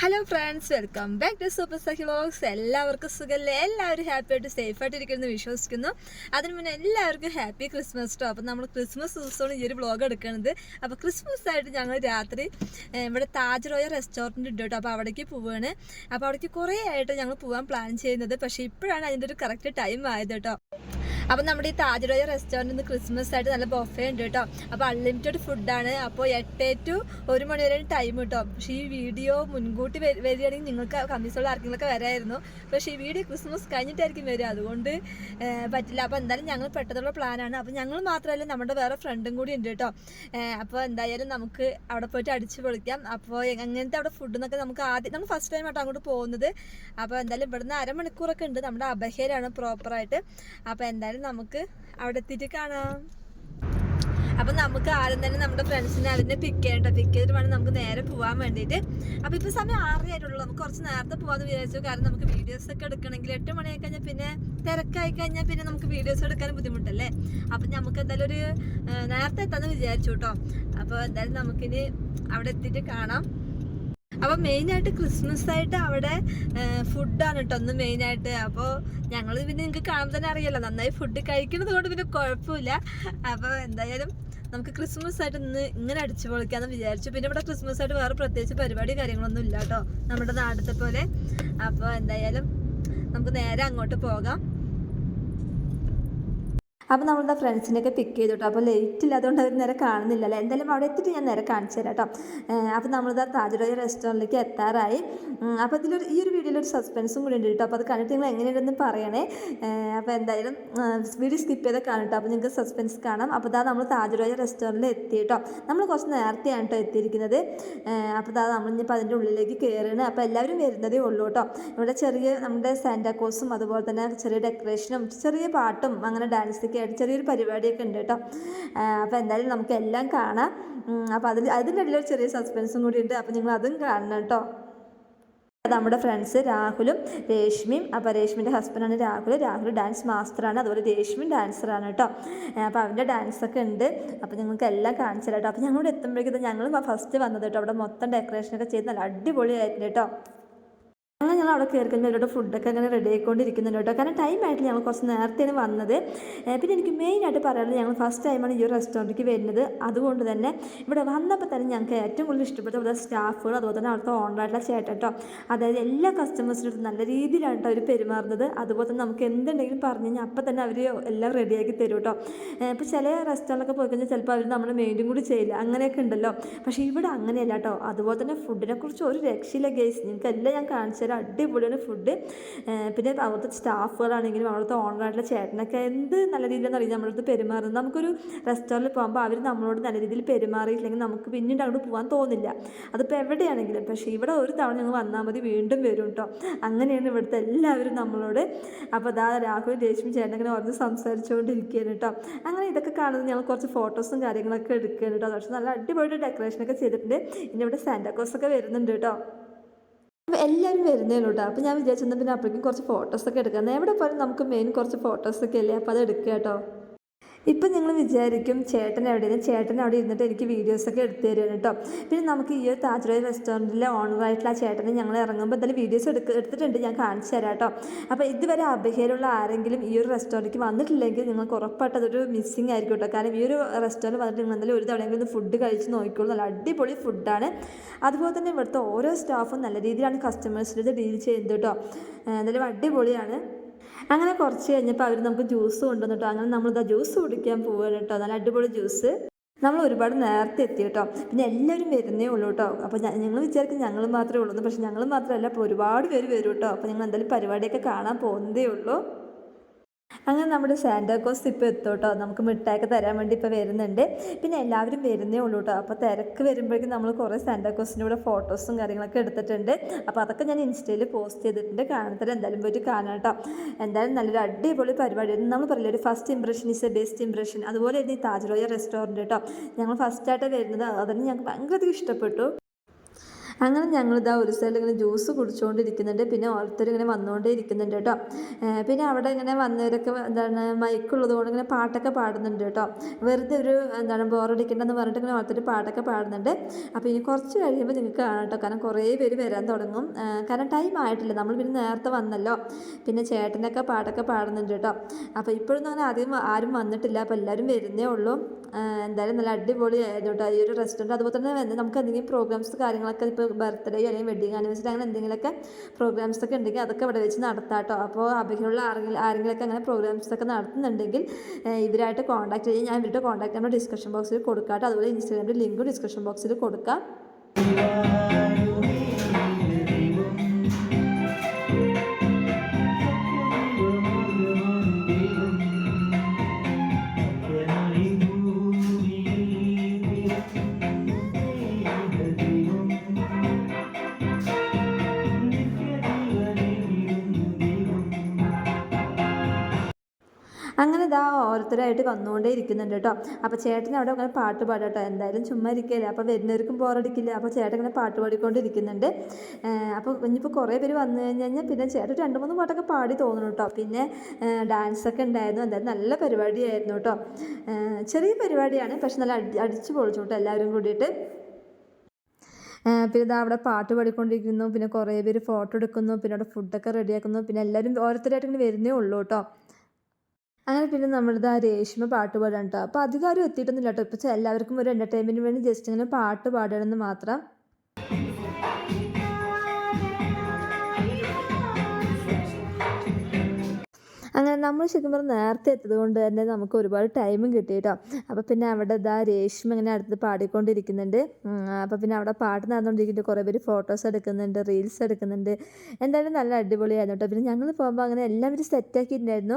Hello friends welcome back to super Sahi vlogs എല്ലാവർക്കും സുഖമല്ലേ എല്ലാവരും ഹാപ്പി ആയിട്ട് സേഫ് ആയിട്ട് ഇരിക്കുന്നു വിശ്വസിക്കുന്നു. അതിന് മുന്നേ എല്ലാവർക്കും ഹാപ്പി ക്രിസ്മസ് ടോ അപ്പം നമ്മൾ ക്രിസ്മസ് ദിവസമാണ് ഈ ഒരു വ്ളോഗ് എടുക്കുന്നത് അപ്പോൾ ക്രിസ്മസ് ആയിട്ട് ഞങ്ങൾ രാത്രി ഇവിടെ താജ് റോയ റെസ്റ്റോറന്റ് ഉണ്ട് കേട്ടോ. അപ്പോൾ അവിടേക്ക് പോവുകയാണ് അപ്പോൾ അവിടേക്ക് കുറേ ആയിട്ട് ഞങ്ങൾ പോകാൻ പ്ലാൻ ചെയ്യുന്നത്. പക്ഷേ ഇപ്പോഴാണ് അതിന്റെ ഒരു കറക്റ്റ് ടൈം ആയത് കേട്ടോ. അപ്പം നമ്മുടെ ഈ താജ് റോയൽ റെസ്റ്റോറന്റിൽ നിന്ന് ക്രിസ്മസ് ആയിട്ട് നല്ല ബൊഫേ ഉണ്ട് കേട്ടോ. അപ്പോൾ അൺലിമിറ്റഡ് ഫുഡാണ് അപ്പോൾ എട്ട് ടു ഒരു മണി വരെ ടൈം കേട്ടോ. പക്ഷേ ഈ വീഡിയോ മുൻകൂട്ടി വരി- വരികയാണെങ്കിൽ നിങ്ങൾക്ക് കമ്മീസുള്ള ആർക്കെങ്കിലൊക്കെ വരായിരുന്നു. പക്ഷേ ഈ വീഡിയോ ക്രിസ്മസ് കഴിഞ്ഞിട്ടായിരിക്കും വരിക. അതുകൊണ്ട് പറ്റില്ല. അപ്പോൾ എന്തായാലും ഞങ്ങൾ പെട്ടെന്നുള്ള പ്ലാനാണ് അപ്പോൾ ഞങ്ങൾ മാത്രമല്ല നമ്മുടെ വേറെ ഫ്രണ്ടും കൂടി ഉണ്ട് കേട്ടോ. അപ്പോൾ എന്തായാലും നമുക്ക് അവിടെ പോയിട്ട് അടിച്ച് പൊളിക്കാം. അപ്പോൾ എങ്ങനത്തെ അവിടെ ഫുഡ് എന്നൊക്കെ നമുക്ക് ആദ്യം നമ്മൾ ഫസ്റ്റ് ടൈം ആട്ടോ അങ്ങോട്ട് പോകുന്നത്. അപ്പോൾ എന്തായാലും ഇവിടുന്ന് അരമണിക്കൂറൊക്കെ ഉണ്ട്. നമ്മുടെ അബഹേരാണ് പ്രോപ്പറായിട്ട് അപ്പോൾ എന്തായാലും നമുക്ക് അവിടെ എത്തിയിട്ട് കാണാം. അപ്പൊ നമുക്ക് ആദ്യം തന്നെ നമ്മുടെ ഫ്രണ്ട്സിനെ അതിനെ പിക്ക് ചെയ്യണ്ട. പിക്ക് ചെയ്തിട്ട് വേണം നമുക്ക് നേരെ പോവാൻ വേണ്ടിയിട്ട്. അപ്പൊ ഇപ്പൊ സമയം ആറിയായിട്ടുള്ളൂ നമുക്ക് കുറച്ച് നേരത്തെ പോകാന്ന് വിചാരിച്ചു. കാരണം നമുക്ക് വീഡിയോസ് ഒക്കെ എടുക്കണമെങ്കിൽ എട്ട് മണിയായി കഴിഞ്ഞാൽ പിന്നെ തിരക്കായി കഴിഞ്ഞാൽ പിന്നെ നമുക്ക് വീഡിയോസ് എടുക്കാൻ ബുദ്ധിമുട്ടല്ലേ? അപ്പൊ നമുക്ക് എന്തായാലും ഒരു നേരത്തെ എത്താന്ന് വിചാരിച്ചു കേട്ടോ. അപ്പൊ എന്തായാലും നമുക്കിനി അവിടെ എത്തിയിട്ട് കാണാം. അപ്പൊ മെയിൻ ആയിട്ട് ക്രിസ്മസ് ആയിട്ട് അവിടെ ഫുഡാണ് കേട്ടോ ഒന്ന് മെയിൻ ആയിട്ട് അപ്പോൾ ഞങ്ങൾ പിന്നെ നിങ്ങൾക്ക് കാണുമ്പോൾ തന്നെ അറിയാലോ നന്നായി ഫുഡ് കഴിക്കുന്നത് കൊണ്ട് പിന്നെ കുഴപ്പമില്ല അപ്പോൾ എന്തായാലും നമുക്ക് ക്രിസ്മസ് ആയിട്ട് ഇന്ന് ഇങ്ങനെ അടിച്ചു പൊളിക്കാന്ന് വിചാരിച്ചു. പിന്നെ ഇവിടെ ക്രിസ്മസ് ആയിട്ട് വേറെ പ്രത്യേകിച്ച് പരിപാടി കാര്യങ്ങളൊന്നും ഇല്ല കേട്ടോ നമ്മുടെ നാടത്തെ പോലെ. അപ്പോൾ എന്തായാലും നമുക്ക് നേരെ അങ്ങോട്ട് പോകാം. അപ്പോൾ നമ്മളുടെ ഫ്രണ്ട്സിനെയൊക്കെ പിക്ക് ചെയ്തു കേട്ടോ അപ്പോൾ ലേറ്റ് ഇല്ലാത്തതുകൊണ്ട് അവർ നേരെ കാണുന്നില്ല അല്ലേ? എന്തായാലും അവിടെ എത്തിയിട്ട് ഞാൻ നേരെ കാണിച്ചു തരാം കേട്ടോ. അപ്പോൾ നമ്മളിതാ താജ് റോയൽ റെസ്റ്റോറന്റിലേക്ക് എത്താറായി. അപ്പോൾ ഇതിലൊരു ഈ ഒരു വീഡിയോയിൽ ഒരു സസ്പെൻസും കൂടി ഉണ്ട് കേട്ടോ. അപ്പോൾ അത് കണ്ടിട്ട് നിങ്ങൾ എങ്ങനെയുണ്ടെന്ന് പറയണേ? അപ്പോൾ എന്തായാലും വീഡിയോ സ്കിപ്പ് ചെയ്ത് കാണും കേട്ടോ. അപ്പോൾ നിങ്ങൾക്ക് സസ്പെൻസ് കാണാം. അപ്പോൾ ഇതാ നമ്മൾ താജ് റോയൽ റെസ്റ്റോറന്റിൽ എത്തി കേട്ടോ. നമ്മൾ കുറച്ച് നേരത്തെയാണ് കേട്ടോ എത്തിയിരിക്കുന്നത്. അപ്പോൾ ഇതാ നമ്മളിപ്പോൾ അതിന്റെ ഉള്ളിലേക്ക് കയറുകയാണ് അപ്പോൾ എല്ലാവരും വരുന്നതേ ഉള്ളൂ കേട്ടോ. ഇവിടെ ചെറിയ നമ്മുടെ സാന്റാക്കോസും അതുപോലെ തന്നെ ചെറിയ ഡെക്കറേഷനും ചെറിയ പാട്ടും അങ്ങനെ ഡാൻസൊക്കെ ആയിട്ട് ചെറിയൊരു പരിപാടിയൊക്കെ ഉണ്ട് കേട്ടോ. അപ്പോൾ എന്തായാലും നമുക്ക് എല്ലാം കാണാം. അപ്പോൾ അതിൽ അതിന്റെ ഇടയിൽ ഒരു ചെറിയ സസ്പെൻസും കൂടി ഉണ്ട്. അപ്പോൾ നിങ്ങൾ അതും കാണണം കേട്ടോ. നമ്മുടെ ഫ്രണ്ട്സ് രാഹുലും രേഷ്മിയും അപ്പോൾ രേഷ്മിന്റെ ഹസ്ബൻഡാണ് രാഹുൽ രാഹുൽ ഡാൻസ് മാസ്റ്ററാണ് അതുപോലെ രേഷ്മിയും ഡാൻസറാണ് കേട്ടോ. അപ്പോൾ അവന്റെ ഡാൻസൊക്കെ ഉണ്ട്. അപ്പോൾ നിങ്ങൾക്ക് എല്ലാം കാണിച്ചു കേട്ടോ. അപ്പോൾ ഞങ്ങളോട് എത്തുമ്പോഴേക്കും ഞങ്ങളും ഫസ്റ്റ് വന്നത് കേട്ടോ. അവിടെ മൊത്തം ഡെക്കറേഷനൊക്കെ ചെയ്ത് നല്ല അടിപൊളിയായിരുന്നു കേട്ടോ. അങ്ങനെ ഞങ്ങൾ അവിടെ കയറി കഴിഞ്ഞാൽ ഫുഡൊക്കെ അങ്ങനെ റെഡി ആയിക്കൊണ്ടിരിക്കുന്നുണ്ട് കേട്ടോ. കാരണം ടൈം ആയിട്ട് ഞങ്ങൾ കുറച്ച് നേരത്തെയാണ് വന്നത്. പിന്നെ എനിക്ക് മെയിനായിട്ട് പറയാനുള്ളത് ഞങ്ങൾ ഫസ്റ്റ് ടൈമാണ് ഈ ഒരു റെസ്റ്റോറന്റിലേക്ക് വരുന്നത്. അതുകൊണ്ട് തന്നെ ഇവിടെ വന്നപ്പോൾ തന്നെ ഞങ്ങൾക്ക് ഏറ്റവും കൂടുതൽ ഇഷ്ടപ്പെട്ട ഇവിടെ സ്റ്റാഫുകൾ അതുപോലെ തന്നെ അവിടുത്തെ ഓണറായിട്ടുള്ള ചേട്ടൻ കേട്ടോ. അതായത് എല്ലാ കസ്റ്റമേഴ്സിനും നല്ല രീതിയിലാണ് കേട്ടോ അവർ പെരുമാറുന്നത്. അതുപോലെ തന്നെ നമുക്ക് എന്തുണ്ടെങ്കിലും പറഞ്ഞു കഴിഞ്ഞാൽ അപ്പം തന്നെ അവർ എല്ലാം റെഡിയാക്കി തരും കേട്ടോ. ഇപ്പോൾ ചില റെസ്റ്റോറന്റൊക്കെ പോയി കഴിഞ്ഞാൽ ചിലപ്പോൾ അവർ നമ്മുടെ മെയിന്റും കൂടി ചെയ്യില്ല. അങ്ങനെയൊക്കെ ഉണ്ടല്ലോ. പക്ഷേ ഇവിടെ അങ്ങനെയല്ല കേട്ടോ. അതുപോലെ തന്നെ ഫുഡിനെക്കുറിച്ച് ഒരു രക്ഷയില്ല ഗേസ് നിങ്ങൾക്ക് എല്ലാം ഞാൻ കാണിച്ചു തരാം. അടിപൊളിയാണ് ഫുഡ് പിന്നെ അവിടുത്തെ സ്റ്റാഫുകളാണെങ്കിലും അവിടുത്തെ ഓണറായിട്ടുള്ള ചേട്ടനൊക്കെ എന്ത് നല്ല രീതിയിലാണ് അറിയാം നമ്മളടുത്ത് പെരുമാറുന്നത് നമുക്കൊരു റെസ്റ്റോറന്റിൽ പോകുമ്പോൾ അവർ നമ്മളോട് നല്ല രീതിയിൽ പെരുമാറിയില്ലെങ്കിൽ നമുക്ക് പിന്നീട് അങ്ങോട്ട് പോകാൻ തോന്നില്ല. അതിപ്പോൾ എവിടെയാണെങ്കിലും പക്ഷേ ഇവിടെ ഒരു തവണ ഞങ്ങൾ വന്നാൽ മതി വീണ്ടും വരും കേട്ടോ അങ്ങനെയാണ് ഇവിടുത്തെ എല്ലാവരും നമ്മളോട്. അപ്പോൾ അതാ രാഹുൽ രേഷ്മി ചേട്ടനങ്ങനെ ഓർന്ന് സംസാരിച്ചുകൊണ്ടിരിക്കുകയാണ് കേട്ടോ അങ്ങനെ ഇതൊക്കെ കാണുന്നത് ഞങ്ങൾ കുറച്ച് ഫോട്ടോസും കാര്യങ്ങളൊക്കെ എടുക്കുകയാണ് കേട്ടോ പക്ഷേ നല്ല അടിപൊളി ഡെക്കറേഷനൊക്കെ ചെയ്തിട്ടുണ്ട്. ഇനി ഇവിടെ സാന്റാക്കോസൊക്കെ വരുന്നുണ്ട് കേട്ടോ എല്ലാവരും വരുന്നേ കേട്ടോ അപ്പോൾ ഞാൻ വിചാരിച്ചിരുന്നു പിന്നെ അപ്പോഴേക്കും കുറച്ച് ഫോട്ടോസൊക്കെ എടുക്കാം. എവിടെ പോലും നമുക്ക് മെയിൻ കുറച്ച് ഫോട്ടോസൊക്കെ അല്ലേ? അപ്പോൾ അത് എടുക്കുക കേട്ടോ. ഇപ്പം നിങ്ങൾ വിചാരിക്കും ചേട്ടൻ എവിടെയാണ്? ചേട്ടൻ അവിടെ ഇരുന്നിട്ട് എനിക്ക് വീഡിയോസൊക്കെ എടുത്തു തരുവാണ് കേട്ടോ. പിന്നെ നമുക്ക് ഈ ഒരു താജ് റെസ്റ്റോറന്റിലെ ഓണറായിട്ടുള്ള ആ ചേട്ടനെ ഞങ്ങൾ ഇറങ്ങുമ്പോൾ എന്തായാലും വീഡിയോസ് എടുക്ക എടുത്തിട്ടുണ്ട്. ഞാൻ കാണിച്ചു തരാം കേട്ടോ. അപ്പോൾ ഇതുവരെ അബഹയിലുള്ള ആരെങ്കിലും ഈ ഒരു റെസ്റ്റോറന്റിലേക്ക് വന്നിട്ടില്ലെങ്കിൽ നിങ്ങൾക്ക് ഉറപ്പായിട്ട് അതൊരു മിസ്സിങ് ആയിരിക്കും കേട്ടോ. കാരണം ഈ ഒരു റെസ്റ്റോറന്റ് വന്നിട്ട് നിങ്ങൾ എന്തായാലും ഒരു തവണയെങ്കിലും ഒന്ന് ഫുഡ് കഴിച്ച് നോക്കിക്കോളൂ. നല്ല അടിപൊളി ഫുഡാണ് അതുപോലെ തന്നെ ഇവിടുത്തെ ഓരോ സ്റ്റാഫും നല്ല രീതിയിലാണ് കസ്റ്റമേഴ്സിന്റെ ഡീൽ ചെയ്യുന്നത് കേട്ടോ. എന്തായാലും അടിപൊളിയാണ്. അങ്ങനെ കുറച്ച് കഴിഞ്ഞപ്പോൾ അവർ നമുക്ക് ജ്യൂസ് കൊണ്ടുവന്നിട്ടോ അങ്ങനെ നമ്മളിതാ ജ്യൂസ് കുടിക്കാൻ പോവുകയാണ് കേട്ടോ. നല്ല അടിപൊളി ജ്യൂസ്. നമ്മൾ ഒരുപാട് നേരത്തെ എത്തി കേട്ടോ. പിന്നെ എല്ലാവരും വരുന്നേ ഉള്ളൂ കേട്ടോ. അപ്പോൾ ഞങ്ങൾ വിചാരിക്കും ഞങ്ങൾ മാത്രമേ ഉള്ളൂ പക്ഷെ ഞങ്ങൾ മാത്രമല്ല അപ്പോൾ ഒരുപാട് പേര് വരും കേട്ടോ. അപ്പോൾ ഞങ്ങൾ എന്തായാലും പരിപാടിയൊക്കെ കാണാൻ പോകുന്നതേ ഉള്ളൂ. അങ്ങനെ നമ്മുടെ സാന്റാക്കോസ് ഇപ്പോൾ എത്തും കേട്ടോ നമുക്ക് മിഠായിക്ക് തരാൻ വേണ്ടി ഇപ്പോൾ വരുന്നുണ്ട്. പിന്നെ എല്ലാവരും വരുന്നേ ഉള്ളൂ കേട്ടോ അപ്പോൾ തിരക്ക് വരുമ്പോഴേക്കും നമ്മൾ കുറേ സാന്റാക്കോസിന്റെ കൂടെ ഫോട്ടോസും കാര്യങ്ങളൊക്കെ എടുത്തിട്ടുണ്ട്. അപ്പോൾ അതൊക്കെ ഞാൻ ഇൻസ്റ്റയിൽ പോസ്റ്റ് ചെയ്തിട്ടുണ്ട്. കാണത്തരം എന്തായാലും പോയിട്ട് കാണാം കേട്ടോ എന്തായാലും നല്ലൊരു അടിപൊളി പരിപാടിയായിരുന്നു നമ്മൾ പറയില്ല ഒരു first impression is a best impression അതുപോലെ തന്നെ ഈ താജ് റോയ റെസ്റ്റോറന്റ് കേട്ടോ ഞങ്ങൾ ഫസ്റ്റായിട്ട് വരുന്നത്. അതിന് ഞങ്ങൾക്ക് ഭയങ്കര ഇഷ്ടപ്പെട്ടു. അങ്ങനെ ഞങ്ങൾ ഞങ്ങളിതാ ഒരു സ്ഥലം ഇങ്ങനെ ജ്യൂസ് കുടിച്ചുകൊണ്ടിരിക്കുന്നുണ്ട് പിന്നെ ഓരോരുത്തർ ഇങ്ങനെ വന്നുകൊണ്ടേ ഇരിക്കുന്നുണ്ട് കേട്ടോ. പിന്നെ അവിടെ ഇങ്ങനെ വന്നവരൊക്കെ എന്താണ് മൈക്കുള്ളത് കൊണ്ട് ഇങ്ങനെ പാട്ടൊക്കെ പാടുന്നുണ്ട് കേട്ടോ. വെറുതെ ഒരു എന്താണ് ബോറടിക്കേണ്ടതെന്ന് പറഞ്ഞിട്ട് ഇങ്ങനെ ഓരോരുത്തർ പാട്ടൊക്കെ പാടുന്നുണ്ട്. അപ്പോൾ ഇനി കുറച്ച് കഴിയുമ്പോൾ നിങ്ങൾക്ക് കാണാം കേട്ടോ. കാരണം കുറേ പേര് വരാൻ തുടങ്ങും. കാരണം ടൈം ആയിട്ടില്ല. നമ്മൾ പിന്നെ നേരത്തെ വന്നല്ലോ. പിന്നെ ചേട്ടനൊക്കെ പാട്ടൊക്കെ പാടുന്നുണ്ട് കേട്ടോ. അപ്പോൾ ഇപ്പോഴൊന്നും അങ്ങനെ ആദ്യം ആരും വന്നിട്ടില്ല. അപ്പോൾ എല്ലാവരും വരുന്നേ ഉള്ളൂ. എന്തായാലും നല്ല അടിപൊളിയായിരുന്നു കേട്ടോ. ഈ ഒരു റെസ്റ്റോറന്റ് അതുപോലെ തന്നെ നമുക്ക് എന്തെങ്കിലും പ്രോഗ്രാംസ് കാര്യങ്ങളൊക്കെ ഇപ്പോൾ ബർത്ത്ഡേ അല്ലെങ്കിൽ വെഡിങ് ആനിവേഴ്സറി അങ്ങനെ എന്തെങ്കിലുമൊക്കെ പ്രോഗ്രാംസ് ഒക്കെ ഉണ്ടെങ്കിൽ അതൊക്കെ ഇവിടെ വെച്ച് നടത്താട്ടോ അപ്പോൾ അഭിലുള്ള ആരെങ്കിലും ആരെങ്കിലുമൊക്കെ അങ്ങനെ പ്രോഗ്രാംസ് ഒക്കെ നടത്തുന്നുണ്ടെങ്കിൽ ഇവരായിട്ട് കോൺടാക്ട് ചെയ്യാൻ ഞാൻ ഇവരുടെ കോൺടാക്ട് നമ്പർ ഡിസ്ക്രിപ്ഷൻ ബോക്സിൽ കൊടുക്കാട്ടോ അതുപോലെ ഇൻസ്റ്റാഗ്രാമിന്റെ ലിങ്കും ഡിസ്ക്രിപ്ഷൻ ബോക്സിൽ കൊടുക്കാം. ഓരോരുത്തരായിട്ട് വന്നുകൊണ്ടേ ഇരിക്കുന്നുണ്ട് കേട്ടോ. അപ്പോൾ ചേട്ടൻ അവിടെ അങ്ങനെ പാട്ട് പാടാം കേട്ടോ. എന്തായാലും ചുമ്മാ ഇരിക്കില്ല. അപ്പോൾ വരുന്നവർക്കും ബോറടിക്കില്ല. അപ്പോൾ ചേട്ടൻ ഇങ്ങനെ പാട്ട് പാടിക്കൊണ്ടിരിക്കുന്നുണ്ട്. അപ്പോൾ ഇനിയിപ്പോൾ കുറേ പേര് വന്നു കഴിഞ്ഞ് കഴിഞ്ഞാൽ പിന്നെ ചേട്ടൻ രണ്ട് മൂന്ന് പാട്ടൊക്കെ പാടി തോന്നുന്നു കേട്ടോ. പിന്നെ ഡാൻസൊക്കെ ഉണ്ടായിരുന്നു. എന്തായാലും നല്ല പരിപാടിയായിരുന്നു കേട്ടോ. ചെറിയ പരിപാടിയാണ്. പക്ഷെ നല്ല അടി അടിച്ചു പൊളിച്ചു കേട്ടോ എല്ലാവരും കൂടിയിട്ട്. പിന്നെ ഇതാ അവിടെ പാട്ട് പാടിക്കൊണ്ടിരിക്കുന്നു. പിന്നെ കുറേ പേര് ഫോട്ടോ എടുക്കുന്നു. പിന്നെ അവിടെ ഫുഡൊക്കെ റെഡിയാക്കുന്നു. പിന്നെ എല്ലാവരും ഓരോരുത്തരായിട്ട് ഇങ്ങനെ വരുന്നേ ഉള്ളൂ കേട്ടോ. അങ്ങനെ പിന്നെ നമ്മളിത് ആ രേഷ്മ പാട്ട് പാടാൻ കേട്ടോ അപ്പോൾ അധികം ആരും എത്തിയിട്ടൊന്നുമില്ല കേട്ടോ ഇപ്പോൾ എല്ലാവർക്കും ഒരു എന്റർടൈൻമെന്റിന് വേണ്ടി ജസ്റ്റ് ഇങ്ങനെ പാട്ട് പാടണമെന്ന് മാത്രം. അങ്ങനെ നമ്മൾ ശരിക്കും പറഞ്ഞാൽ നേരത്തെ എത്തിയത് കൊണ്ട് തന്നെ നമുക്ക് ഒരുപാട് ടൈമും കിട്ടി കേട്ടോ അപ്പോൾ പിന്നെ അവിടെ ഇതാ രേഷ്മ ഇങ്ങനെ അടുത്ത് പാടിക്കൊണ്ടിരിക്കുന്നുണ്ട്. അപ്പോൾ പിന്നെ അവിടെ പാട്ട് നടന്നുകൊണ്ടിരിക്കുന്നുണ്ട് കുറേ പേര് ഫോട്ടോസ് എടുക്കുന്നുണ്ട് റീൽസ് എടുക്കുന്നുണ്ട്. എന്തായാലും നല്ല അടിപൊളിയായിരുന്നു കേട്ടോ പിന്നെ ഞങ്ങൾ പോകുമ്പോൾ അങ്ങനെ എല്ലാം എല്ലാവരും സെറ്റാക്കിയിട്ടുണ്ടായിരുന്നു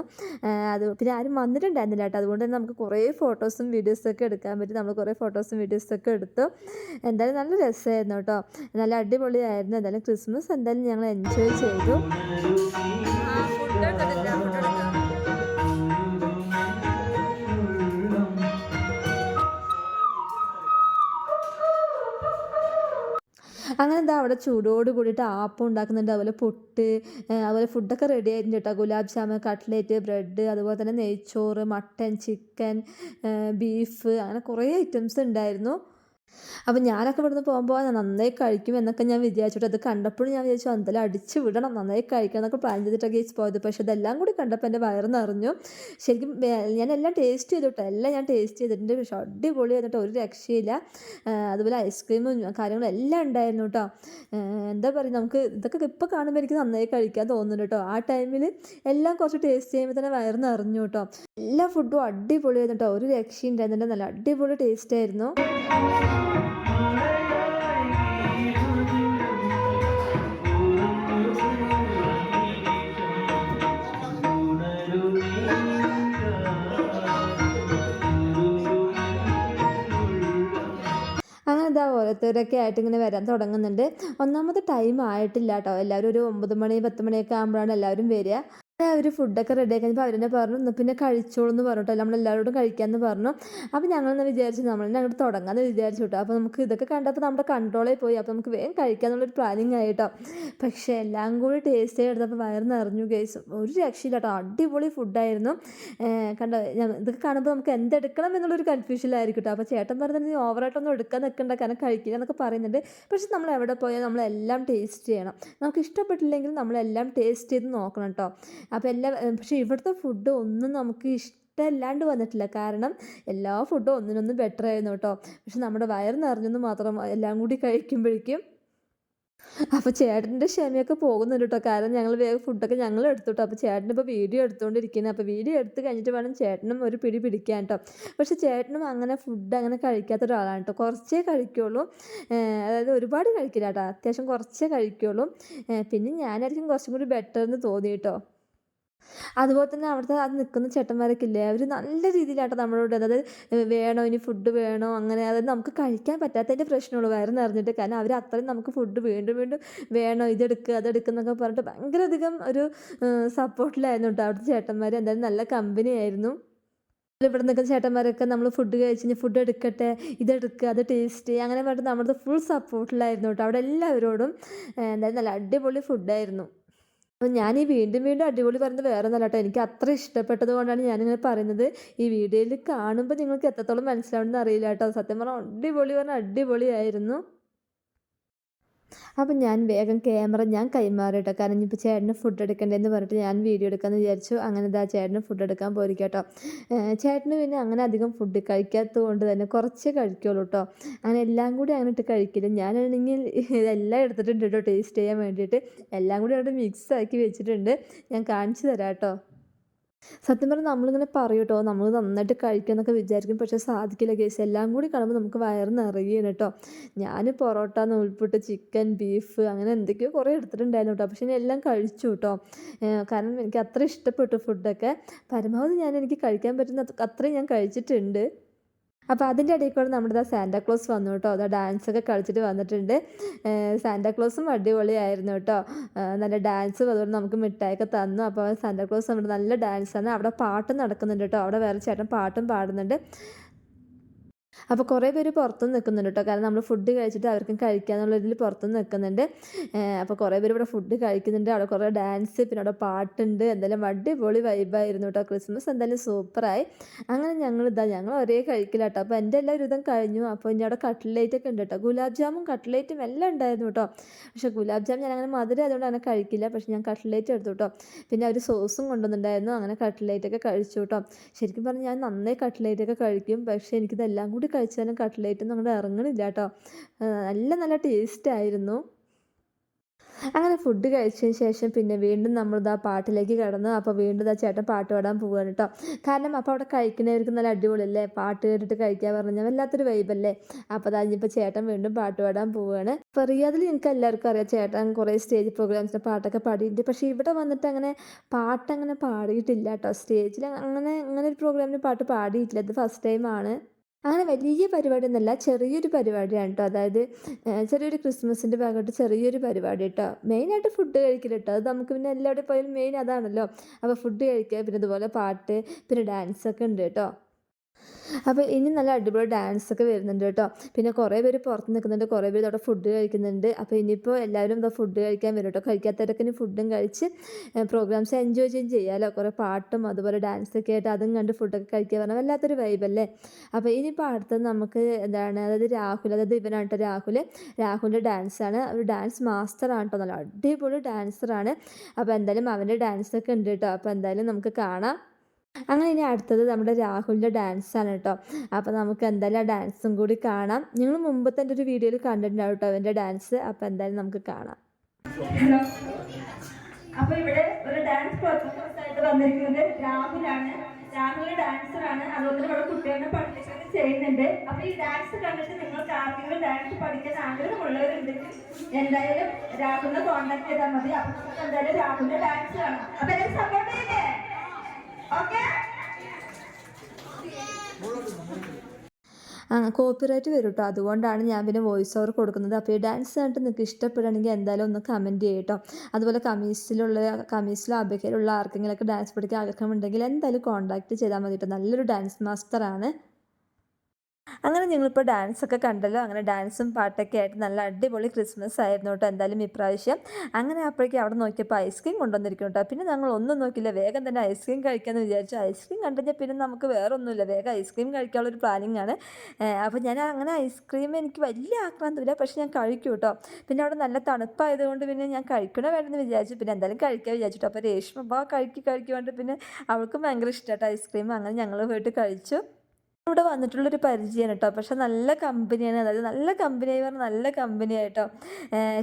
അത് പിന്നെ ആരും വന്നിട്ടുണ്ടായിരുന്നില്ല കേട്ടോ അതുകൊണ്ട് തന്നെ നമുക്ക് കുറേ ഫോട്ടോസും വീഡിയോസൊക്കെ എടുക്കാൻ പറ്റി. നമ്മൾ കുറേ ഫോട്ടോസും വീഡിയോസൊക്കെ എടുത്തു. എന്തായാലും നല്ല രസമായിരുന്നു കേട്ടോ നല്ല അടിപൊളിയായിരുന്നു. എന്തായാലും ക്രിസ്മസ് എന്തായാലും ഞങ്ങൾ എൻജോയ് ചെയ്തു. അങ്ങനെ എന്താ അവിടെ ചൂടോട് കൂടിയിട്ട് ആപ്പം ഉണ്ടാക്കുന്നുണ്ട് അതുപോലെ പുട്ട് അതുപോലെ ഫുഡൊക്കെ റെഡി ആയിട്ടുണ്ട് കേട്ടോ ഗുലാബ് ജാമ് കട്ട്ലേറ്റ് ബ്രെഡ് അതുപോലെ തന്നെ നെയ്ച്ചോറ് മട്ടൻ ചിക്കൻ ബീഫ് അങ്ങനെ കുറേ ഐറ്റംസ് ഉണ്ടായിരുന്നു. അപ്പം ഞാനൊക്കെ ഇവിടുന്ന് പോകുമ്പോൾ നന്നായി കഴിക്കും എന്നൊക്കെ ഞാൻ വിചാരിച്ചിട്ട് അത് കണ്ടപ്പോഴും ഞാൻ വിചാരിച്ചു എന്തായാലും അടിച്ച് വിടണം നന്നായി കഴിക്കണം എന്നൊക്കെ പ്ലാൻ ചെയ്തിട്ടൊക്കെ പോയത്. പക്ഷേ ഇതെല്ലാം കൂടി കണ്ടപ്പോൾ എന്റെ വയറ് നിറഞ്ഞു. ശരിക്കും ഞാൻ എല്ലാം ടേസ്റ്റ് ചെയ്തു കേട്ടോ എല്ലാം ഞാൻ ടേസ്റ്റ് ചെയ്തിട്ടുണ്ട്. പക്ഷേ അടിപൊളി വന്നിട്ട് ഒരു രക്ഷയില്ല. അതുപോലെ ഐസ്ക്രീമും കാര്യങ്ങളും എല്ലാം ഉണ്ടായിരുന്നു കേട്ടോ എന്താ പറയുക നമുക്ക് ഇതൊക്കെ ഇപ്പോൾ കാണുമ്പോൾ എനിക്ക് നന്നായി കഴിക്കാൻ തോന്നുന്നു കേട്ടോ ആ ടൈമിൽ എല്ലാം കുറച്ച് ടേസ്റ്റ് ചെയ്യുമ്പോൾ തന്നെ വയറ് നിറഞ്ഞു കേട്ടോ എല്ലാ ഫുഡും അടിപൊളി വന്നിട്ടോ ഒരു രക്ഷയും നല്ല അടിപൊളി ടേസ്റ്റ് ആയിരുന്നു. ഇതാ ആയിട്ട് ഇങ്ങനെ വരാൻ തുടങ്ങുന്നുണ്ട്. ഒന്നാമത് ടൈം ആയിട്ടില്ല കേട്ടോ എല്ലാവരും ഒരു ഒമ്പത് മണി പത്ത് മണിയൊക്കെ ആകുമ്പോഴാണ് എല്ലാവരും വരിക. അവർ ഫുഡൊക്കെ റെഡി ആക്കിയപ്പോൾ അവരെന്നെ പറഞ്ഞു എന്നാൽ പിന്നെ കഴിച്ചോളൂ എന്ന് പറഞ്ഞിട്ടോ. നമ്മൾ എല്ലാവരോടും കഴിക്കാമെന്ന് പറഞ്ഞു. അപ്പോൾ ഞങ്ങളെന്ന് വിചാരിച്ചു നമ്മൾ അങ്ങോട്ട് തുടങ്ങാമെന്ന് വിചാരിച്ചു കേട്ടോ അപ്പോൾ നമുക്ക് ഇതൊക്കെ കണ്ടപ്പോൾ നമ്മുടെ കൺട്രോളിൽ പോയി. അപ്പോൾ നമുക്ക് വേഗം കഴിക്കാമെന്നുള്ളൊരു പ്ലാനിങ് ആയിട്ടോ കേട്ടോ പക്ഷേ എല്ലാം കൂടി ടേസ്റ്റ് ചെയ്തപ്പോൾ വയറ് നിറഞ്ഞു കേസ് ഒരു രക്ഷയില്ല കേട്ടോ അടിപൊളി ഫുഡായിരുന്നു കണ്ടോ? ഇതൊക്കെ കാണുമ്പോൾ നമുക്ക് എന്തെടുക്കണം എന്നുള്ളൊരു കൺഫ്യൂഷനിലായിരിക്കും കേട്ടോ അപ്പോൾ ചേട്ടൻ പറഞ്ഞത് നീ ഓവറായിട്ടൊന്നും എടുക്കാൻ നിൽക്കണ്ട കാരണം കഴിക്കില്ല എന്നൊക്കെ പറയുന്നുണ്ട്. പക്ഷേ നമ്മൾ എവിടെ പോയാൽ നമ്മളെല്ലാം ടേസ്റ്റ് ചെയ്യണം. നമുക്ക് ഇഷ്ടപ്പെട്ടില്ലെങ്കിൽ നമ്മളെല്ലാം ടേസ്റ്റ് ചെയ്ത് നോക്കണം കേട്ടോ അപ്പോൾ എല്ലാം പക്ഷേ ഇവിടുത്തെ ഫുഡ് ഒന്നും നമുക്ക് ഇഷ്ടമല്ലാണ്ട് വന്നിട്ടില്ല. കാരണം എല്ലാ ഫുഡും ഒന്നിനൊന്നും ബെറ്റർ ആയിരുന്നു കേട്ടോ പക്ഷെ നമ്മുടെ വയറ് നിറഞ്ഞെന്ന് മാത്രം എല്ലാം കൂടി കഴിക്കുമ്പോഴേക്കും അപ്പോൾ ചേട്ടന്റെ ക്ഷമയൊക്കെ പോകുന്നുണ്ട് കേട്ടോ കാരണം ഞങ്ങൾ വേഗം ഫുഡൊക്കെ ഞങ്ങൾ എടുത്തു കേട്ടോ അപ്പോൾ ചേട്ടൻ ഇപ്പോൾ വീഡിയോ എടുത്തുകൊണ്ടിരിക്കുന്നത് അപ്പോൾ വീഡിയോ എടുത്ത് കഴിഞ്ഞിട്ട് വേണം ചേട്ടനും ഒരു പിടി പിടിക്കാൻ കേട്ടോ പക്ഷേ ചേട്ടനും അങ്ങനെ ഫുഡ് അങ്ങനെ കഴിക്കാത്ത ഒരാളാണ് കേട്ടോ കുറച്ചേ കഴിക്കുള്ളൂ. അതായത് ഒരുപാട് കഴിക്കില്ല കേട്ടോ അത്യാവശ്യം കുറച്ചേ കഴിക്കുള്ളൂ. പിന്നെ ഞാനായിരിക്കും കുറച്ചും കൂടി ബെറ്റർ എന്ന് തോന്നി കേട്ടോ അതുപോലെ തന്നെ അവിടുത്തെ അത് നിൽക്കുന്ന ചേട്ടന്മാരൊക്കെ അവർ നല്ല രീതിയിലാട്ടോ നമ്മളോട് അതായത് വേണോ ഇനി ഫുഡ് വേണോ അങ്ങനെ അതായത് നമുക്ക് കഴിക്കാൻ പറ്റാത്തതിന്റെ പ്രശ്നമുള്ളൂ വയറ് നിറഞ്ഞിട്ട് കാരണം അവർ അത്രയും നമുക്ക് ഫുഡ് വീണ്ടും വീണ്ടും വേണോ ഇതെടുക്കുക അതെടുക്കുക എന്നൊക്കെ പറഞ്ഞിട്ട് ഭയങ്കര അധികം ഒരു സപ്പോർട്ടിലായിരുന്നു കേട്ടോ അവിടുത്തെ ചേട്ടന്മാർ എന്തായാലും നല്ല കമ്പനി ആയിരുന്നു. ഇവിടെ നിൽക്കുന്ന ചേട്ടന്മാരൊക്കെ നമ്മൾ ഫുഡ് കഴിച്ച് ഫുഡ് എടുക്കട്ടെ ഇതെടുക്കുക അത് ടേസ്റ്റ് അങ്ങനെ പറഞ്ഞിട്ട് നമ്മുടെ ഫുൾ സപ്പോർട്ടിലായിരുന്നു കേട്ടോ അവിടെ എല്ലാവരോടും എന്തായാലും നല്ല അടിപൊളി ഫുഡായിരുന്നു അപ്പോൾ ഞാൻ ഈ വീണ്ടും വീണ്ടും അടിപൊളി പറയുന്നത് വേറെ ഒന്നല്ല കേട്ടോ എനിക്ക് അത്ര ഇഷ്ടപ്പെട്ടത് കൊണ്ടാണ് ഞാനിങ്ങനെ പറയുന്നത്. ഈ വീഡിയോയിൽ കാണുമ്പോൾ നിങ്ങൾക്ക് എത്രത്തോളം മനസ്സിലാവുമെന്ന് അറിയില്ല കേട്ടോ സത്യം പറഞ്ഞാൽ അടിപൊളി പറഞ്ഞാൽ അടിപൊളിയായിരുന്നു. അപ്പം ഞാൻ വേഗം ക്യാമറ ഞാൻ കൈമാറി കാരണം ഇപ്പോൾ ചേട്ടന് ഫുഡ് എടുക്കേണ്ടതെന്ന് പറഞ്ഞിട്ട് ഞാൻ വീഡിയോ എടുക്കാമെന്ന് വിചാരിച്ചു. അങ്ങനെ ഇതാ ചേട്ടന് ഫുഡ് എടുക്കാൻ പോയി കേട്ടോ ചേട്ടന് പിന്നെ അങ്ങനെ അധികം ഫുഡ് കഴിക്കാത്തത് കൊണ്ട് തന്നെ കുറച്ചേ കഴിക്കുള്ളൂ കേട്ടോ അങ്ങനെ എല്ലാം കൂടി അങ്ങനെ ഇട്ട് കഴിക്കില്ല. ഞാനാണെങ്കിൽ ഇതെല്ലാം എടുത്തിട്ടുണ്ട് കേട്ടോ ടേസ്റ്റ് ചെയ്യാൻ വേണ്ടിയിട്ട്. എല്ലാം കൂടി അവിടെ മിക്സ് ആക്കി വെച്ചിട്ടുണ്ട്. ഞാൻ കാണിച്ചു തരാം കേട്ടോ സത്യം പറഞ്ഞാൽ നമ്മളിങ്ങനെ പറയും കേട്ടോ നമ്മൾ നന്നായിട്ട് കഴിക്കാമെന്നൊക്കെ വിചാരിക്കും. പക്ഷേ സാധിക്കില്ല കേസ് എല്ലാം കൂടി കാണുമ്പോൾ നമുക്ക് വയറ് നിറയുകയാണ് കേട്ടോ ഞാൻ പൊറോട്ട നൂൽപുട്ട് ചിക്കൻ ബീഫ് അങ്ങനെ എന്തൊക്കെയോ കുറേ എടുത്തിട്ടുണ്ടായിരുന്നു കേട്ടോ പക്ഷേ എല്ലാം കഴിച്ചു കേട്ടോ കാരണം എനിക്ക് അത്ര ഇഷ്ടപ്പെട്ടു ഫുഡൊക്കെ പരമാവധി ഞാൻ എനിക്ക് കഴിക്കാൻ പറ്റുന്ന അത്ര- അത്രയും ഞാൻ കഴിച്ചിട്ടുണ്ട്. അപ്പോൾ അതിന്റെ ഇടയിൽ കൂടെ നമ്മുടെ സാന്റാക്ലോസ് വന്നു കേട്ടോ. അതാ ഡാൻസൊക്കെ കളിച്ചിട്ട് വന്നിട്ടുണ്ട്. സാന്റാക്ലോസും അടിപൊളിയായിരുന്നു കേട്ടോ. നല്ല ഡാൻസും അതുപോലെ നമുക്ക് മിഠായിയൊക്കെ തന്നു. അപ്പോൾ സാന്റാക്ലോസ് നമ്മുടെ നല്ല ഡാൻസാണ് അവിടെ പാട്ടും നടക്കുന്നുണ്ട് കേട്ടോ. അവിടെ വേറെ ചേട്ടൻ പാട്ടും പാടുന്നുണ്ട്. അപ്പോൾ കുറേ പേര് പുറത്തുനിന്ന് നിൽക്കുന്നുണ്ട് കേട്ടോ. കാരണം നമ്മൾ ഫുഡ് കഴിച്ചിട്ട് അവർക്കും കഴിക്കാന്നുള്ള ഇതിൽ പുറത്തുനിന്ന് നിൽക്കുന്നുണ്ട്. അപ്പോൾ കുറേ പേര് ഇവിടെ ഫുഡ് കഴിക്കുന്നുണ്ട്. അവിടെ കുറേ ഡാൻസ് പിന്നെ അവിടെ പാട്ടുണ്ട്. എന്തായാലും അടിപൊളി വൈബായിരുന്നു കേട്ടോ. ക്രിസ്മസ് എന്തായാലും സൂപ്പറായി അങ്ങനെ ഞങ്ങൾ ഇതാ ഞങ്ങൾ ഒരേ കഴിക്കില്ല കേട്ടോ. അപ്പോൾ എന്റെ എല്ലാ ഒരുതം കഴിഞ്ഞു. അപ്പോൾ ഇനി അവിടെ കട്ട്ലേറ്റ് ഒക്കെ ഉണ്ട് കേട്ടോ. ഗുലാബ് ജാമും കട്ട്ലേറ്റും എല്ലാം ഉണ്ടായിരുന്നു കേട്ടോ. പക്ഷേ ഗുലാബ് ജാം ഞാൻ അങ്ങനെ മധുര അതുകൊണ്ട് അങ്ങനെ കഴിക്കില്ല. പക്ഷേ ഞാൻ കട്ട്ലേറ്റ് എടുത്തു കേട്ടോ. പിന്നെ അവർ സോസും കൊണ്ടുവന്നിട്ടുണ്ടായിരുന്നു. അങ്ങനെ കട്ട്ലേറ്റ് ഒക്കെ കഴിച്ചു കേട്ടോ. ശരിക്കും പറഞ്ഞാൽ ഞാൻ നന്നായി കട്ട്ലേറ്റ് ഒക്കെ കഴിക്കും. പക്ഷേ എനിക്കിതെല്ലാം കൂടി കഴിച്ചാലും കട്ട്ലേറ്റ് ഒന്നും അങ്ങോട്ട് ഇറങ്ങണില്ല കേട്ടോ നല്ല നല്ല ടേസ്റ്റ് ആയിരുന്നു അങ്ങനെ ഫുഡ് കഴിച്ചതിന് ശേഷം പിന്നെ വീണ്ടും നമ്മളിതാ പാട്ടിലേക്ക് കിടന്നു. അപ്പോൾ വീണ്ടും ഇതാ ചേട്ടൻ പാട്ട് പാടാൻ പോവുകയാണ് കേട്ടോ കാരണം അപ്പോൾ അവിടെ കഴിക്കുന്നവർക്ക് നല്ല അടിപൊളിയല്ലേ? പാട്ട് കേട്ടിട്ട് കഴിക്കാൻ പറഞ്ഞാൽ വല്ലാത്തൊരു വൈബല്ലേ അപ്പോൾ അതാ ചേട്ടൻ വീണ്ടും പാട്ട് പാടാൻ പോവുകയാണ് അപ്പോൾ റിയാദിൽ നിങ്ങൾക്ക് എല്ലാവർക്കും അറിയാം ചേട്ടൻ കുറേ സ്റ്റേജ് പ്രോഗ്രാംസിന്റെ പാട്ടൊക്കെ പാടിയിട്ടുണ്ട്. പക്ഷേ ഇവിടെ വന്നിട്ട് അങ്ങനെ പാട്ട് അങ്ങനെ പാടിയിട്ടില്ല കേട്ടോ സ്റ്റേജിൽ അങ്ങനെ അങ്ങനെ ഒരു പ്രോഗ്രാമിന് പാട്ട് പാടിയിട്ടില്ല. ഇത് ഫസ്റ്റ് ടൈമാണ് അങ്ങനെ വലിയ പരിപാടി ഒന്നുമല്ല ചെറിയൊരു പരിപാടിയാണ് കേട്ടോ അതായത് ചെറിയൊരു ക്രിസ്മസിന്റെ ഭാഗമായിട്ട് ചെറിയൊരു പരിപാടി കേട്ടോ മെയിനായിട്ട് ഫുഡ് കഴിക്കൽ കേട്ടോ അത് നമുക്ക് പിന്നെ എല്ലാവിടെ പോയാലും മെയിൻ അതാണല്ലോ. അപ്പോൾ ഫുഡ് കഴിക്കുക പിന്നെ അതുപോലെ പാട്ട് പിന്നെ ഡാൻസൊക്കെ ഉണ്ട് കേട്ടോ അപ്പോൾ ഇനി നല്ല അടിപൊളി ഡാൻസ് ഒക്കെ വരുന്നുണ്ട് കേട്ടോ. പിന്നെ കുറേ പേര് പുറത്ത് നിൽക്കുന്നുണ്ട് കുറേ പേര് അവിടെ ഫുഡ് കഴിക്കുന്നുണ്ട്. അപ്പോൾ ഇനിയിപ്പോൾ എല്ലാവരും ഫുഡ് കഴിക്കാൻ വരും കേട്ടോ. കഴിക്കാത്തവരൊക്കെ ഇനി ഫുഡും കഴിച്ച് പ്രോഗ്രാംസ് എൻജോയ് ചെയ്യും ചെയ്യാമല്ലോ കുറേ പാട്ടും അതുപോലെ ഡാൻസ് ഒക്കെ ആയിട്ട് അതും കണ്ട് ഫുഡൊക്കെ കഴിക്കാൻ പറഞ്ഞാൽ വല്ലാത്തൊരു വൈബല്ലേ അപ്പോൾ ഇനിയിപ്പോൾ അടുത്തത് നമുക്ക് എന്താണ് അതായത് രാഹുൽ അതായത് ഇവനാണ് കേട്ടോ രാഹുൽ രാഹുലിന്റെ ഡാൻസാണ് ഒരു ഡാൻസ് മാസ്റ്ററാണ് കേട്ടോ. നല്ല അടിപൊളി ഡാൻസറാണ് അപ്പോൾ എന്തായാലും അവന്റെ ഡാൻസൊക്കെ ഉണ്ട് കേട്ടോ. അപ്പോൾ എന്തായാലും നമുക്ക് കാണാം. അങ്ങനെ ഇനി അടുത്തത് നമ്മുടെ രാഹുലിന്റെ ഡാൻസാണ് കേട്ടോ. അപ്പോൾ നമുക്ക് എന്തായാലും ആ ഡാൻസും കൂടി കാണാം. നിങ്ങൾ മുമ്പത്തെ തന്നെ ഒരു വീഡിയോയിൽ കണ്ടിട്ടുണ്ടാവും കേട്ടോ അവന്റെ ഡാൻസ്. അപ്പോൾ എന്തായാലും നമുക്ക് കാണാം. അപ്പൊ ഇവിടെ ഒരു ഡാൻസ് പെർഫോമൻസ് ആയിട്ട് വന്നിരിക്കുന്നത് രാഹുലാണ്. രാഹുൽ ഡാൻസറാണ് അതുകൊണ്ട് ഇവിടെ കുട്ടികളെ പഠിപ്പിക്കുന്നത് ചെയ്യുന്നുണ്ട്. അപ്പൊ ഈ ഡാൻസ് കണ്ടിട്ട് നിങ്ങൾക്ക് ആർക്കെങ്കിലും ഡാൻസ് പഠിക്കാൻ ആഗ്രഹമുള്ളവരുണ്ടെങ്കിൽ എന്തായാലും രാഹുലിനെ കോൺടാക്ട് ചെയ്താൽ മതി. അപ്പൊ എന്തായാലും രാഹുലിന്റെ ഡാൻസ് കാണാം. അപ്പൊ എല്ലാവരും സപ്പോർട്ട് ആ കോപ്പിറൈറ്റ് വരും കേട്ടോ അതുകൊണ്ടാണ് ഞാൻ പിന്നെ വോയിസ് ഓവർ കൊടുക്കുന്നത്. അപ്പോൾ ഈ ഡാൻസ് കണ്ടിട്ട് നിങ്ങൾക്ക് ഇഷ്ടപ്പെടുകയാണെങ്കിൽ എന്തായാലും ഒന്ന് കമന്റ് ചെയ്യും കേട്ടോ അതുപോലെ കമീസിലുള്ള കമീസിലോ അബക്കയിലുള്ള ആർക്കെങ്കിലൊക്കെ ഡാൻസ് പഠിക്കാൻ ആഗ്രഹമുണ്ടെങ്കിൽ എന്തായാലും കോൺടാക്റ്റ് ചെയ്താൽ മതി കേട്ടോ നല്ലൊരു ഡാൻസ് മാസ്റ്ററാണ് അങ്ങനെ ഞങ്ങളിപ്പോൾ ഡാൻസ് ഒക്കെ കണ്ടല്ലോ അങ്ങനെ ഡാൻസും പാട്ടൊക്കെ ആയിട്ട് നല്ല അടിപൊളി ക്രിസ്മസ് ആയിരുന്നു കേട്ടോ എന്തായാലും ഇപ്രാവശ്യം. അങ്ങനെ അപ്പോഴേക്കും അവിടെ നോക്കിയപ്പോൾ ഐസ്ക്രീം കൊണ്ടുവന്നിരിക്കും കേട്ടോ പിന്നെ ഞങ്ങൾ ഒന്നും നോക്കില്ല വേഗം തന്നെ ഐസ്ക്രീം കഴിക്കാമെന്ന് വിചാരിച്ചു. ഐസ്ക്രീം കണ്ടുകഴിഞ്ഞാൽ പിന്നെ നമുക്ക് വേറെ ഒന്നുമില്ല വേഗം ഐസ്ക്രീം കഴിക്കാനുള്ള ഒരു പ്ലാനിങ് ആണ്. അപ്പോൾ ഞാൻ അങ്ങനെ ഐസ്ക്രീം എനിക്ക് വലിയ ആക്രാന്തമില്ല പക്ഷേ ഞാൻ കഴിക്കും കേട്ടോ പിന്നെ അവിടെ നല്ല തണുപ്പായതുകൊണ്ട് പിന്നെ ഞാൻ കഴിക്കണോ വേണമെന്ന് വിചാരിച്ചു. പിന്നെ എന്തായാലും കഴിക്കാൻ വിചാരിച്ചിട്ടോ അപ്പോൾ രേഷ്മ കഴിക്കി കഴിക്കുകൊണ്ട് പിന്നെ അവൾക്കും ഭയങ്കര ഇഷ്ടമായിട്ട് ഐസ്ക്രീം അങ്ങനെ ഞങ്ങൾ പോയിട്ട് കഴിച്ചു. ഇവിടെ വന്നിട്ടുള്ളൊരു പരിചയമാണ് കേട്ടോ. പക്ഷെ നല്ല കമ്പനിയാണ്. അതായത് നല്ല കമ്പനിയായി പറഞ്ഞാൽ നല്ല കമ്പനിയായിട്ടോ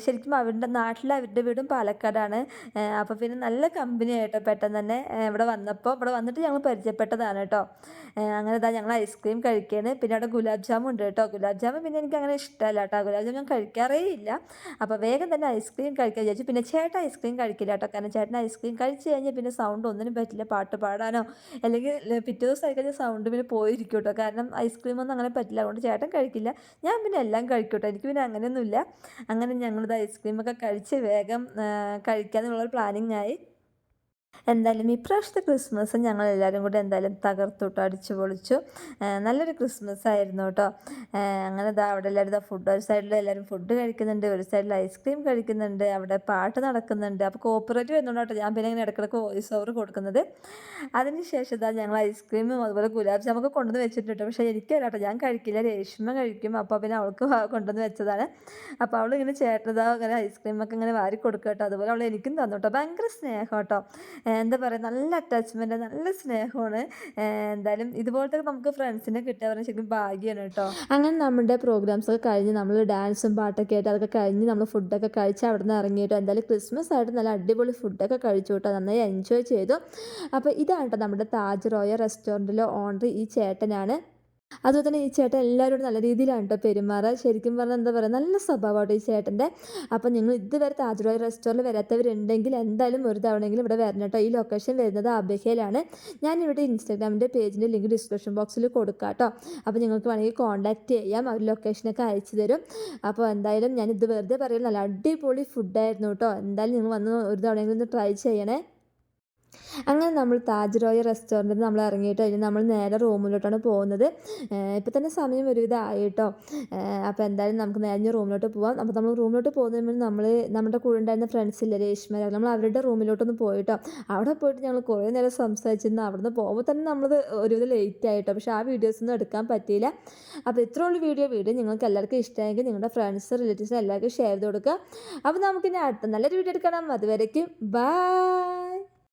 ശരിക്കും അവരുടെ നാട്ടിൽ അവരുടെ വീടും പാലക്കാടാണ്. അപ്പോൾ പിന്നെ നല്ല കമ്പനിയായിട്ടോ പെട്ടെന്ന് തന്നെ ഇവിടെ വന്നപ്പോൾ. ഇവിടെ വന്നിട്ട് ഞങ്ങൾ പരിചയപ്പെട്ടതാണ് കേട്ടോ. അങ്ങനെ ഇതാ ഞങ്ങൾ ഐസ്ക്രീം കഴിക്കുകയാണ്. പിന്നെ അവിടെ ഗുലാബ് ജാമുൻ ഉണ്ട് കേട്ടോ. ഗുലാബ് ജാമുൻ പിന്നെ എനിക്ക് അങ്ങനെ ഇഷ്ടമല്ല കേട്ടോ. ഗുലാബ് ജാമുൻ ഞാൻ കഴിക്കാറേ ഇല്ല. അപ്പോൾ വേഗം തന്നെ ഐസ്ക്രീം കഴിക്കാൻ വിചാരിച്ചു. പിന്നെ ചേട്ടൻ ഐസ്ക്രീം കഴിക്കില്ല കേട്ടോ. കാരണം ചേട്ടൻ ഐസ്ക്രീം കഴിച്ച് കഴിഞ്ഞാൽ പിന്നെ സൗണ്ട് ഒന്നിനും പറ്റില്ല. പാട്ട് പാടാനോ അല്ലെങ്കിൽ പിറ്റേ ദിവസം ആയി കഴിഞ്ഞാൽ സൗണ്ട് പിന്നെ പോയിരിക്കും കേട്ടോ. കാരണം ഐസ്ക്രീമൊന്നും അങ്ങനെ പറ്റില്ല. അതുകൊണ്ട് ചേട്ടൻ കഴിക്കില്ല. ഞാൻ പിന്നെ എല്ലാം കഴിക്കട്ടെ. എനിക്ക് പിന്നെ അങ്ങനെയൊന്നുമില്ല. അങ്ങനെ ഞങ്ങളിത് ഐസ്ക്രീമൊക്കെ കഴിച്ച് വേഗം കഴിക്കാമെന്നുള്ളൊരു പ്ലാനിങ് ആയി എന്തായാലും ഈ പ്രാവശ്യത്തെ ക്രിസ്മസ് ഞങ്ങൾ എല്ലാവരും കൂടി എന്തായാലും തകർത്തുട്ടോ അടിച്ചു പൊളിച്ചു നല്ലൊരു ക്രിസ്മസ് ആയിരുന്നു കേട്ടോ അങ്ങനെ ഇതാ അവിടെ എല്ലാവരും ദാ ഫുഡ് ഒരു സൈഡിൽ എല്ലാവരും ഫുഡ് കഴിക്കുന്നുണ്ട് ഒരു സൈഡിൽ ഐസ്ക്രീം കഴിക്കുന്നുണ്ട് അവിടെ പാട്ട് നടക്കുന്നുണ്ട്. അപ്പോൾ കോപ്പറേറ്റ് വരുന്നുണ്ട് ഞാൻ പിന്നെ ഇങ്ങനെ ഇടയ്ക്കിടയ്ക്ക് വോയിസ് ഓവർ കൊടുക്കുന്നത്. അതിന് ശേഷം ഇതാ ഞങ്ങൾ ഐസ്ക്രീമും അതുപോലെ ഗുലാബ് ജാമൊക്കെ കൊണ്ടുവന്ന് വെച്ചിട്ടുണ്ട് പക്ഷേ എനിക്ക് കേട്ടോ ഞാൻ കഴിക്കില്ല. രേഷ്മ കഴിക്കും. അപ്പോൾ പിന്നെ അവൾക്ക് കൊണ്ടുവന്ന് വെച്ചതാണ്. അപ്പോൾ അവൾ ഇങ്ങനെ അങ്ങനെ ഐസ്ക്രീമൊക്കെ ഇങ്ങനെ വാരി കൊടുക്കുക കേട്ടോ. അതുപോലെ അവൾ എനിക്കും തന്നു കേട്ടോ. ഭയങ്കര സ്നേഹം കേട്ടോ. എന്താ പറയുക നല്ല അറ്റാച്ച്മെന്റ് നല്ല സ്നേഹമാണ്. എന്തായാലും ഇതുപോലത്തെ നമുക്ക് ഫ്രണ്ട്സിനെ കിട്ടുക പറഞ്ഞാൽ ശരിക്കും ഭാഗ്യമാണ് കേട്ടോ. അങ്ങനെ നമ്മുടെ പ്രോഗ്രാംസ് ഒക്കെ കഴിഞ്ഞ് നമ്മൾ ഡാൻസും പാട്ടൊക്കെ ആയിട്ട് അതൊക്കെ കഴിഞ്ഞ് നമ്മൾ ഫുഡൊക്കെ കഴിച്ച് അവിടെ നിന്ന് ഇറങ്ങിയിട്ടോ എന്തായാലും ക്രിസ്മസ് ആയിട്ട് നല്ല അടിപൊളി ഫുഡൊക്കെ കഴിച്ചു കേട്ടോ. നന്നായി എൻജോയ് ചെയ്തു. അപ്പോൾ ഇതാണ് കേട്ടോ നമ്മുടെ താജ് റോയൽ റെസ്റ്റോറന്റിലെ ഓണർ ഈ ചേട്ടനാണ്. അതുപോലെ തന്നെ ഈ ചേട്ടൻ എല്ലാവരോടും നല്ല രീതിയിലാണ് കേട്ടോ പെരുമാറുക ശരിക്കും പറഞ്ഞാൽ എന്താ പറയുക നല്ല സ്വഭാവമാണ് ഈ ചേട്ടന്റെ. അപ്പം നിങ്ങൾ ഇതുവരെ താജ് റെസ്റ്റോറന്റ് വരാത്തവരുണ്ടെങ്കിൽ എന്തായാലും ഒരു തവണയെങ്കിലും ഇവിടെ വരണം കേട്ടോ. ഈ ലൊക്കേഷൻ വരുന്നത് അബഹയിലാണ് ഞാനിവിടെ ഇൻസ്റ്റാഗ്രാമിന്റെ പേജിന്റെ ലിങ്ക് ഡിസ്ക്രിപ്ഷൻ ബോക്സിൽ കൊടുക്കാം കേട്ടോ. അപ്പോൾ നിങ്ങൾക്ക് വേണമെങ്കിൽ കോൺടാക്റ്റ് ചെയ്യാം അവർ ലൊക്കേഷനൊക്കെ അയച്ചു തരും. അപ്പോൾ എന്തായാലും ഞാനിത് വെറുതെ പറയുന്നത് നല്ല അടിപൊളി ഫുഡായിരുന്നു കേട്ടോ. എന്തായാലും നിങ്ങൾ വന്ന് ഒരു തവണയെങ്കിലും ഒന്ന് ട്രൈ ചെയ്യണേ. അങ്ങനെ നമ്മൾ താജ് റോയൽ റെസ്റ്റോറന്റിൽ നമ്മൾ ഇറങ്ങിയിട്ട് അതിന് നമ്മൾ നേരെ റൂമിലോട്ടാണ് പോകുന്നത്. ഇപ്പം തന്നെ സമയം ഒരുവിധം ആയിട്ടോ അപ്പോൾ എന്തായാലും നമുക്ക് നേരെ റൂമിലോട്ട് പോവാം. അപ്പോൾ നമ്മൾ റൂമിലോട്ട് പോകുന്നതിന് മുന്നേ നമ്മൾ നമ്മുടെ കൂടെ ഉണ്ടായിരുന്ന ഫ്രണ്ട്സ് ഇല്ല രേഷ്മ നമ്മൾ അവരുടെ റൂമിലോട്ടൊന്ന് പോയിട്ടോ. അവിടെ പോയിട്ട് ഞങ്ങൾ കുറേ നേരം സംസാരിച്ചിരുന്നു. അവിടുന്ന് പോകുമ്പോൾ തന്നെ നമ്മൾ ഒരുവിധം ലേറ്റ് ആയിട്ടോ. പക്ഷേ ആ വീഡിയോസ് ഒന്നും എടുക്കാൻ പറ്റിയില്ല. അപ്പോൾ ഇത്രയുള്ള വീഡിയോ വീഡിയോ നിങ്ങൾക്ക് എല്ലാവർക്കും ഇഷ്ടമായെങ്കിൽ നിങ്ങളുടെ ഫ്രണ്ട്സ് റിലേറ്റീവ്സ് എല്ലാവർക്കും ഷെയർ ചെയ്ത് കൊടുക്കുക. അപ്പോൾ നമുക്കിനി അടുത്ത നല്ലൊരു വീഡിയോ എടുക്കണം. അതുവരയ്ക്കും ബൈ